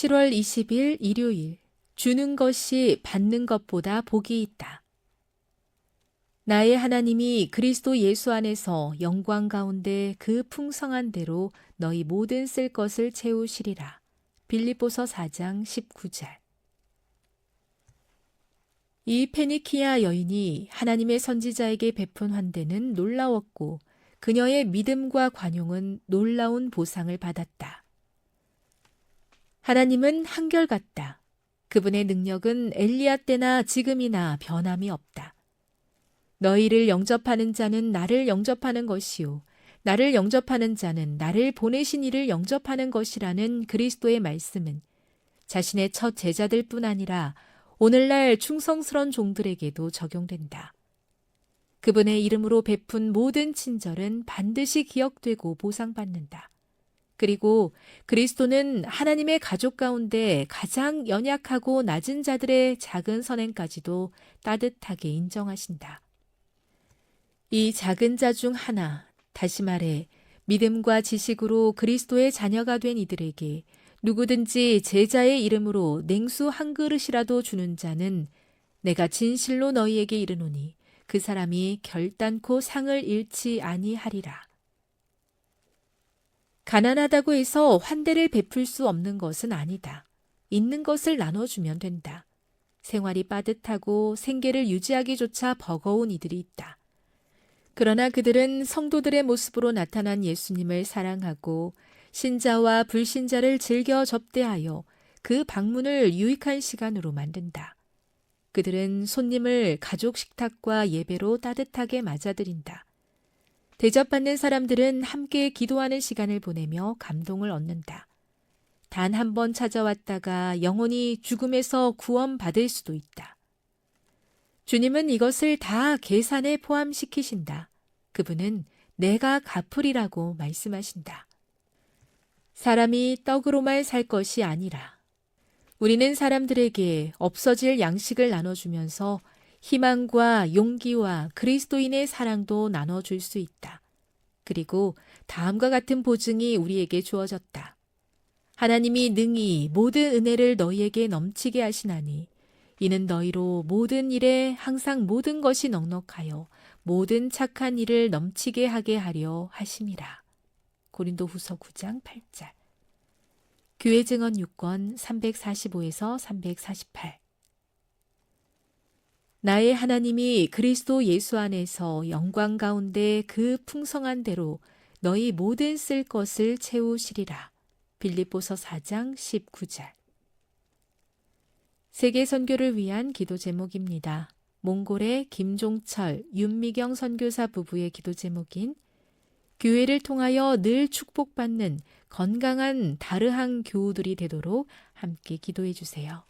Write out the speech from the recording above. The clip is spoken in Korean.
7월 20일 일요일 주는 것이 받는 것보다 복이 있다. 나의 하나님이 그리스도 예수 안에서 영광 가운데 그 풍성한 대로 너희 모든 쓸 것을 채우시리라. 빌립보서 4장 19절. 이 페니키아 여인이 하나님의 선지자에게 베푼 환대는 놀라웠고 그녀의 믿음과 관용은 놀라운 보상을 받았다. 하나님은 한결같다. 그분의 능력은 엘리야 때나 지금이나 변함이 없다. 너희를 영접하는 자는 나를 영접하는 것이요. 나를 영접하는 자는 나를 보내신 이를 영접하는 것이라는 그리스도의 말씀은 자신의 첫 제자들 뿐 아니라 오늘날 충성스런 종들에게도 적용된다. 그분의 이름으로 베푼 모든 친절은 반드시 기억되고 보상받는다. 그리고 그리스도는 하나님의 가족 가운데 가장 연약하고 낮은 자들의 작은 선행까지도 따뜻하게 인정하신다. 이 작은 자 중 하나, 다시 말해, 믿음과 지식으로 그리스도의 자녀가 된 이들에게 누구든지 제자의 이름으로 냉수 한 그릇이라도 주는 자는 내가 진실로 너희에게 이르노니 그 사람이 결단코 상을 잃지 아니하리라. 가난하다고 해서 환대를 베풀 수 없는 것은 아니다. 있는 것을 나눠주면 된다. 생활이 빠듯하고 생계를 유지하기조차 버거운 이들이 있다. 그러나 그들은 성도들의 모습으로 나타난 예수님을 사랑하고 신자와 불신자를 즐겨 접대하여 그 방문을 유익한 시간으로 만든다. 그들은 손님을 가족 식탁과 예배로 따뜻하게 맞아들인다. 대접받는 사람들은 함께 기도하는 시간을 보내며 감동을 얻는다. 단 한 번 찾아왔다가 영혼이 죽음에서 구원받을 수도 있다. 주님은 이것을 다 계산에 포함시키신다. 그분은 내가 갚으리라고 말씀하신다. 사람이 떡으로만 살 것이 아니라 우리는 사람들에게 없어질 양식을 나눠주면서 희망과 용기와 그리스도인의 사랑도 나눠줄 수 있다. 그리고 다음과 같은 보증이 우리에게 주어졌다. 하나님이 능히 모든 은혜를 너희에게 넘치게 하시나니 이는 너희로 모든 일에 항상 모든 것이 넉넉하여 모든 착한 일을 넘치게 하게 하려 하심이라. 고린도 후서 9장 8절. 교회 증언 6권 345에서 348. 나의 하나님이 그리스도 예수 안에서 영광 가운데 그 풍성한 대로 너희 모든 쓸 것을 채우시리라. 빌립보서 4장 19절. 세계 선교를 위한 기도 제목입니다. 몽골의 김종철, 윤미경 선교사 부부의 기도 제목인 교회를 통하여 늘 축복받는 건강한 다르한 교우들이 되도록 함께 기도해 주세요.